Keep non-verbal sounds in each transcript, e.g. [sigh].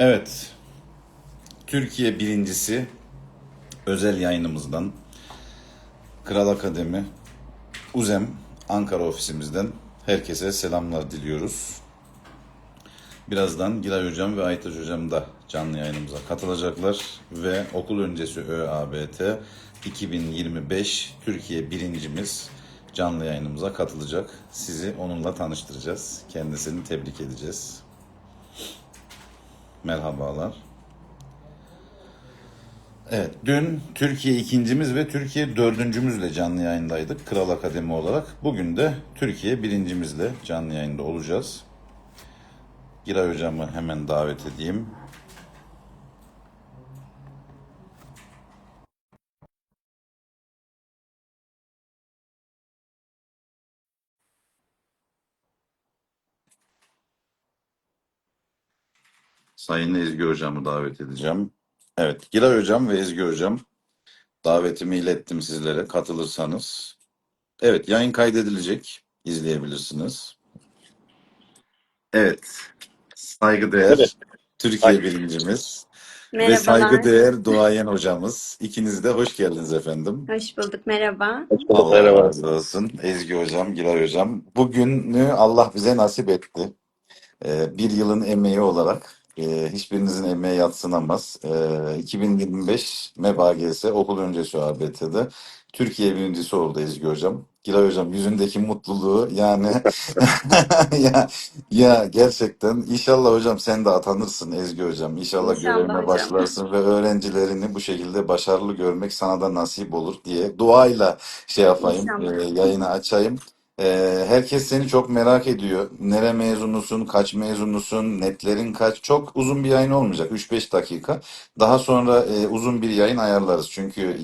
Evet, Türkiye birincisi özel yayınımızdan Kral Akademi Uzem Ankara ofisimizden herkese selamlar diliyoruz. Birazdan Giray Hocam ve Aytaç Hocam da canlı yayınımıza katılacaklar ve okul öncesi ÖABT 2025 Türkiye birincimiz canlı yayınımıza katılacak. Sizi onunla tanıştıracağız. Kendisini tebrik edeceğiz. Merhabalar. Evet, dün Türkiye ikincimiz ve Türkiye dördüncümüzle canlı yayındaydık Kral Akademi olarak. Bugün de Türkiye birincimizle canlı yayında olacağız. Giray Hocam'ı hemen davet edeyim. Sayın Ezgi Hocam'ı davet edeceğim. Evet, Giray Hocam ve Ezgi Hocam davetimi ilettim sizlere katılırsanız. Evet, yayın kaydedilecek. izleyebilirsiniz. Evet, saygıdeğer Evet. Türkiye birincimiz ve Merhabalar. saygıdeğer duayen hocamız. İkiniz de hoş geldiniz efendim. Hoş bulduk. Merhaba. Hoş bulduk, Allah merhaba. razı olsun. Ezgi hocam, Giray hocam. Bugünü Allah bize nasip etti. Ee, bir yılın emeği olarak e, hiçbirinizin emeği yatsınamaz. Ee, 2025 MEBAGS okul öncesi ABT'de Türkiye birincisi oldu Ezgi hocam. Giray hocam yüzündeki mutluluğu yani [laughs] ya, ya gerçekten inşallah hocam sen de atanırsın Ezgi hocam. İnşallah İnşallah görevine hocam. başlarsın ve öğrencilerini bu şekilde başarılı görmek sana da nasip olur diye duayla şey yapayım, İnşallah. e, yayını açayım. Ee, herkes seni çok merak ediyor. Nere mezunusun, kaç mezunusun, netlerin kaç? Çok uzun bir yayın olmayacak. 3-5 dakika. Daha sonra e, uzun bir yayın ayarlarız. Çünkü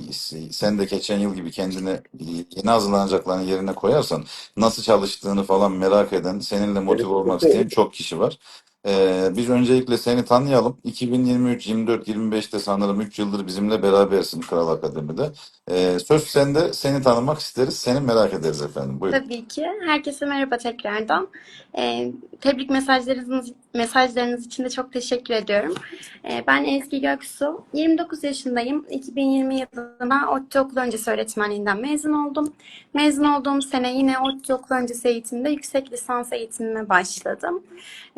sen de geçen yıl gibi kendini yeni hazırlanacakların yerine koyarsan nasıl çalıştığını falan merak eden, seninle motive olmak isteyen çok kişi var. Ee, biz öncelikle seni tanıyalım. 2023, 24, 25'te sanırım 3 yıldır bizimle berabersin Kral Akademi'de. Ee, söz sende. Seni tanımak isteriz. Seni merak ederiz efendim. Buyurun. Tabii ki. Herkese merhaba tekrardan. Ee, tebrik mesajlarınız, mesajlarınız için de çok teşekkür ediyorum. Ee, ben Ezgi Göksu. 29 yaşındayım. 2020 yılında ODTÜ Okul Öncesi Öğretmenliğinden mezun oldum. Mezun olduğum sene yine ODTÜ Okul Öncesi eğitimde yüksek lisans eğitimime başladım.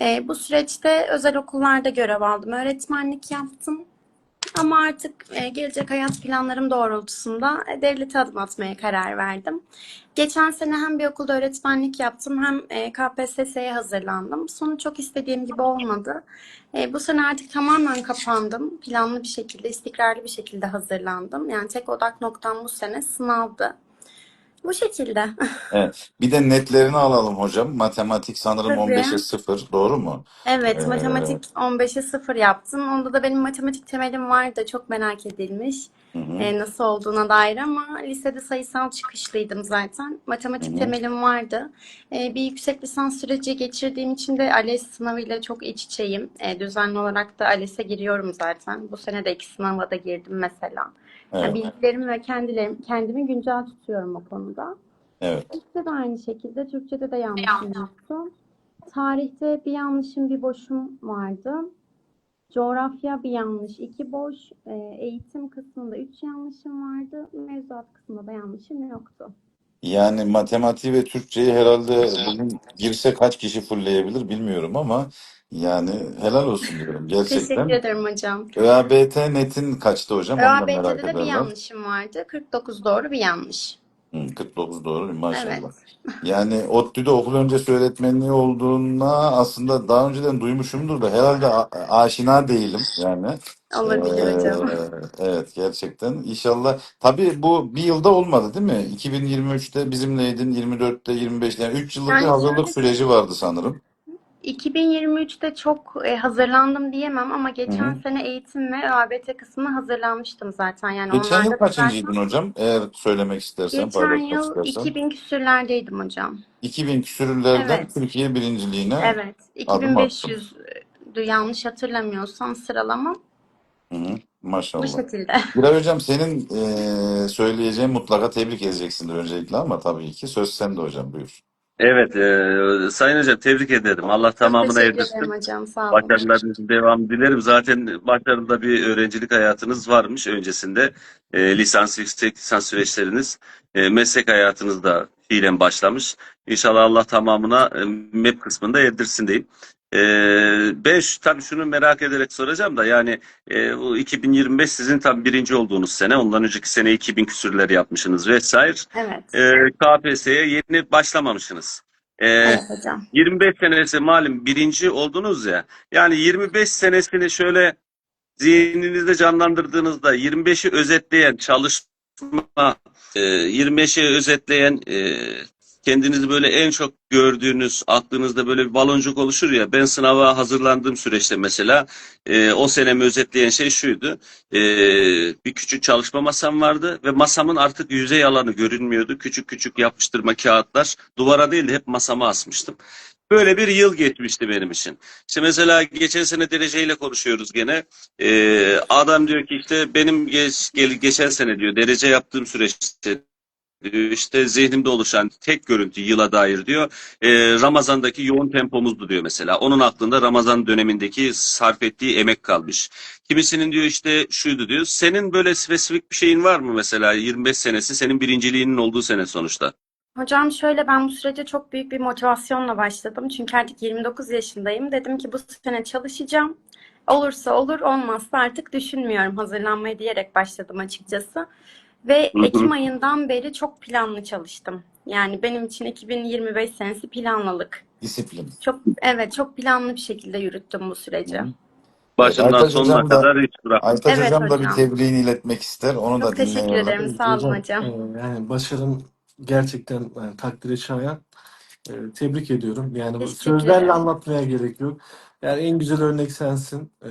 Ee, bu süreçte özel okullarda görev aldım. Öğretmenlik yaptım. Ama artık e, gelecek hayat planlarım doğrultusunda e, devlete adım atmaya karar verdim. Geçen sene hem bir okulda öğretmenlik yaptım hem e, KPSS'ye hazırlandım. Sonu çok istediğim gibi olmadı. Bu sene artık tamamen kapandım. Planlı bir şekilde, istikrarlı bir şekilde hazırlandım. Yani tek odak noktam bu sene sınavdı. Bu şekilde. [laughs] Evet. Bir de netlerini alalım hocam. Matematik sanırım Tabii. 15'e 0. Doğru mu? Evet, Ee, matematik 15'e 0 yaptım. Onda da benim matematik temelim vardı. Çok merak edilmiş. Hı hı. e, nasıl olduğuna dair ama lisede sayısal çıkışlıydım zaten. Matematik Hı hı. temelim vardı. E, bir yüksek lisans süreci geçirdiğim için de ALES sınavıyla çok iç içeyim. E, düzenli olarak da ALES'e giriyorum zaten. Bu sene de iki sınava da girdim mesela. Yani Evet. bilgilerimi ve kendilerim, kendimi güncel tutuyorum o konuda. Evet. Türkçe de aynı şekilde. Türkçe'de de yanlışım yoktu. Tarihte bir yanlışım, bir boşum vardı. Coğrafya bir yanlış, iki boş. E, eğitim kısmında üç yanlışım vardı. Mevzuat kısmında da yanlışım yoktu. Yani matematiği ve Türkçeyi herhalde bugün girse kaç kişi fullleyebilir bilmiyorum ama yani helal olsun diyorum Teşekkür gerçekten. ederim hocam. ÖABT netin kaçtı hocam? Onu da merak ÖABT'de de bir ederler. yanlışım vardı. 49 doğru bir yanlış. Hı, 49 doğru maşallah. Evet. [laughs] Yani ODTÜ'de okul öncesi öğretmenliği olduğuna aslında daha önceden duymuşumdur da herhalde a- aşina değilim yani. Olabilir hocam. Evet gerçekten. İnşallah. Tabii bu bir yılda olmadı değil mi? 2023'te bizimleydin, 24'te, 25'te yani 3 yıllık bir Yani hazırlık şöyle süreci vardı sanırım. 2023'te çok e, hazırlandım diyemem ama Hı geçen hı. sene eğitim ve ÖABT kısmına hazırlanmıştım zaten. Yani Geçen yıl onlarda da kaçıncıydın zaten hocam? Eğer söylemek istersen, geçen paylaşmak yıl istersen. 2000 küsürlerdeydim hocam. 2000 küsürlerden Evet. Türkiye birinciliğine Evet. adım attın. 2500'dü yanlış hatırlamıyorsam sıralama. Hı hı. Bu Maşallah. şekilde. [laughs] Giray hocam senin eee söyleyeceğin mutlaka tebrik edeceksindir öncelikle ama tabii ki söz sende hocam buyur. Evet, e, Sayın Hocam tebrik ederim. Allah tamamına teşekkür erdirsin. ederim hocam. Sağ olun. Başarılarınızın devamı dilerim. Zaten başarılı bir öğrencilik hayatınız varmış öncesinde. E, lisans, yüksek lisans süreçleriniz, e, meslek hayatınız da fiilen başlamış. İnşallah Allah tamamına e, MEP kısmında erdirsin diyeyim. E, ben şu, tabii şunu merak ederek soracağım da yani e, bu 2025 sizin tabii birinci olduğunuz sene. Ondan önceki sene 2000 küsürler yapmışsınız vesaire. Evet. E, KPSS'ye yeni başlamamışsınız. E, Evet hocam. 25 senesi malum birinci oldunuz ya. Yani 25 senesini şöyle zihninizde canlandırdığınızda 25'i özetleyen çalışma, e, 25'i özetleyen e, kendinizi böyle en çok gördüğünüz aklınızda böyle bir baloncuk oluşur ya. Ben sınava hazırlandığım süreçte mesela e, o senemi özetleyen şey şuydu. E, bir küçük çalışma masam vardı ve masamın artık yüzey alanı görünmüyordu. Küçük küçük yapıştırma kağıtlar duvara değil de hep masama asmıştım. Böyle bir yıl geçmişti benim için. İşte mesela geçen sene dereceyle konuşuyoruz gene. Ee, adam diyor ki işte benim geç, geçen sene diyor derece yaptığım süreçte işte zihnimde oluşan tek görüntü yıla dair diyor. Ee, Ramazan'daki yoğun tempomuzdu diyor mesela. Onun aklında Ramazan dönemindeki sarf ettiği emek kalmış. Kimisinin diyor işte şuydu diyor. Senin böyle spesifik bir şeyin var mı mesela 25 senesi senin birinciliğinin olduğu sene sonuçta? Hocam şöyle ben bu sürece çok büyük bir motivasyonla başladım. Çünkü artık 29 yaşındayım. Dedim ki bu sene çalışacağım. Olursa olur, olmazsa artık düşünmüyorum hazırlanmayı diyerek başladım açıkçası. Ve. Ekim ayından beri çok planlı çalıştım. Yani benim için 2025 senesi planlılık. Disiplin. Çok evet çok planlı bir şekilde yürüttüm bu süreci. Başından Aytaç sonuna hocam da- kadar hiç bırakmadım. Aytaç Evet hocam da bir hocam. tebriğini iletmek ister. Onu da Çok teşekkür dinleyelim. ederim. Sağ olun hocam. e, Yani başarın gerçekten yani takdire şayan. E, tebrik ediyorum. Yani bu Teşekkür sözlerle ederim. anlatmaya gerek yok. Yani en güzel örnek sensin. E,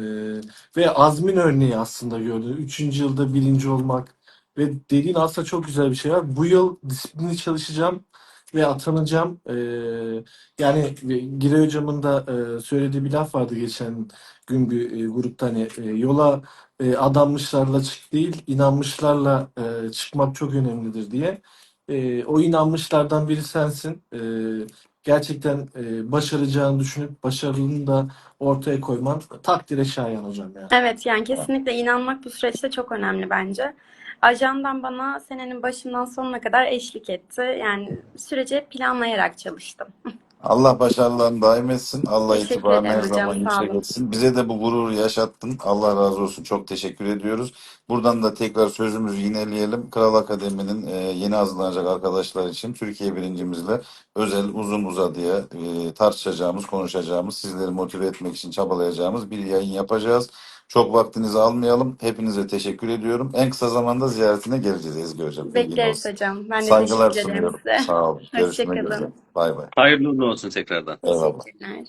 ve azmin örneği aslında gördüğün. Üçüncü yılda birinci olmak ve dediğin aslında çok güzel bir şey var. Bu yıl disiplinli çalışacağım ve atanacağım. E, yani Giray hocamın da e, söylediği bir laf vardı geçen gün bir e, grupta hani e, yola e, adanmışlarla çık değil, inanmışlarla e, çıkmak çok önemlidir diye. E, o inanmışlardan biri sensin. E, gerçekten e, başaracağını düşünüp başarını da ortaya koyman takdire şayan hocam ya. Evet yani kesinlikle inanmak bu süreçte çok önemli bence. Ajandan bana senenin başından sonuna kadar eşlik etti. Yani süreci planlayarak çalıştım. [laughs] Allah başarılarını daim etsin. Allah Teşekkür itibarını her hocam, zaman sağ yüksek olun. etsin. Bize de bu gururu yaşattın. Allah razı olsun. Çok teşekkür ediyoruz. Buradan da tekrar sözümüzü yineleyelim. Kral Akademi'nin e, yeni hazırlanacak arkadaşlar için Türkiye birincimizle özel uzun uzadıya e, tartışacağımız, konuşacağımız, sizleri motive etmek için çabalayacağımız bir yayın yapacağız. Çok vaktinizi almayalım. Hepinize teşekkür ediyorum. En kısa zamanda ziyaretine geleceğiz Ezgi Hocam. Bekleriz hocam. Ben de Saygılar teşekkür ederim sunuyorum. size. Sağ olun. Görüşmek Hoşçakalın. üzere. Bay bay. Hayırlı uğurlu olsun tekrardan. Eyvallah. Teşekkürler.